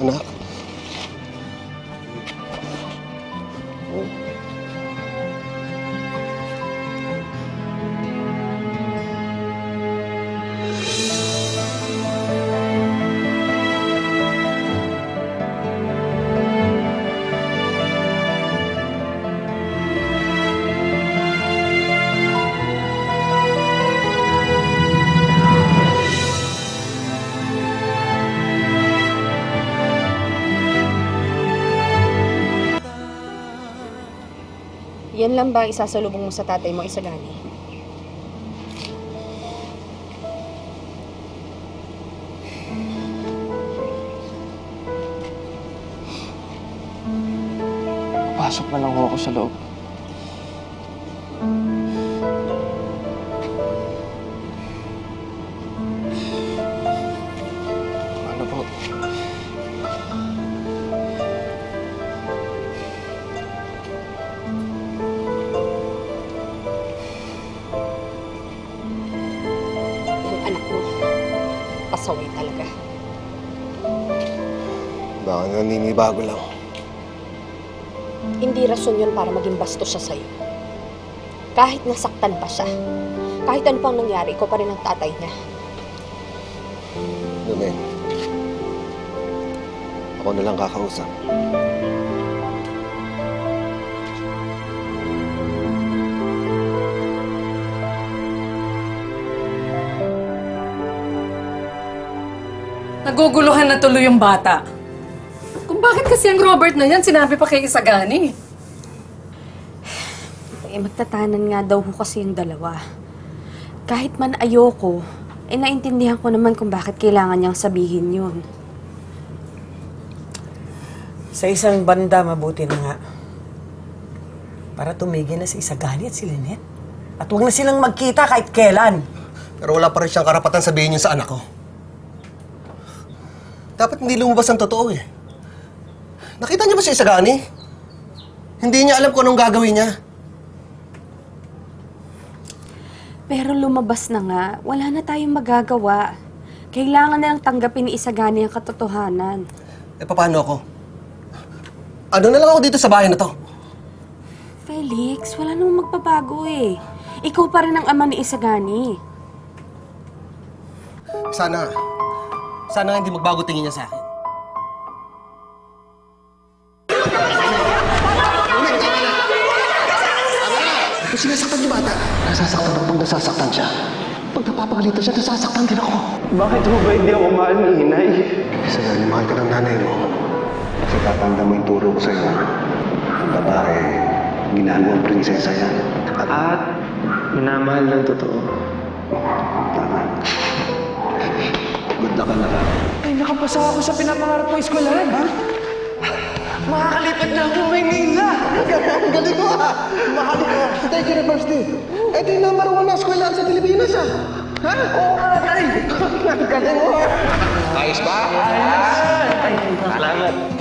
Anak? Yan lang ba isasalubong mo sa tatay mo, Isagani? Pasok na lang ako sa loob. Pasaway talaga. Baka naninibago lang. Hindi rason yun para maging bastos siya sa'yo. Kahit nasaktan pa siya, kahit ano pang nangyari, ikaw pa rin ang tatay niya. Lumen. Ako na lang kakausap. Naguguluhan na tuloy yung bata. Kung bakit kasi ang Robert na yan, sinabi pa kay Isagani. Eh, magtatanan nga daw ho kasi yung dalawa. Kahit man ayoko, eh naintindihan ko naman kung bakit kailangan niyang sabihin yun. Sa isang banda, mabuti na nga. Para tumigil na si Isagani at si Lynette. At huwag na silang magkita kahit kailan. Pero wala pa rin siyang karapatan sabihin yun sa anak ko. Dapat hindi lumabas ang totoo eh. Nakita niyo ba si Isagani? Hindi niya alam kung anong gagawin niya. Pero lumabas na nga, wala na tayong magagawa. Kailangan na lang tanggapin ni Isagani ang katotohanan. Eh, paano ako? Ano na lang ako dito sa bahay na to? Felix, wala namang magbabago eh. Ikaw pa rin ang ama ni Isagani. Sana, sana nga hindi magbago tingin niya sa akin. Ito sinasaktan niyo bata. Nasasaktan ako pag nasasaktan siya. Pag napapagalitan siya, nasasaktan din ako. Bakit ho ba hindi ako mahal ng inay? Isa na, mahal ka ng nanay mo. Kasi tatanda mo yung turo ko sa'yo. Ang babae, ginagawang prinsesa yan. At minamahal ng totoo. Tama. Good luck ka na lang. Ay, nakapasa ako sa pinapangarap ko eskwelahan, ha? Makakalipat na ako Maynila! Ang galing mo ah! Mahal ko. State University. Eh, di number one na eskwelahan sa Pilipinas ah. Ha? Oo nga, tay. Ang galing mo ah. Salamat!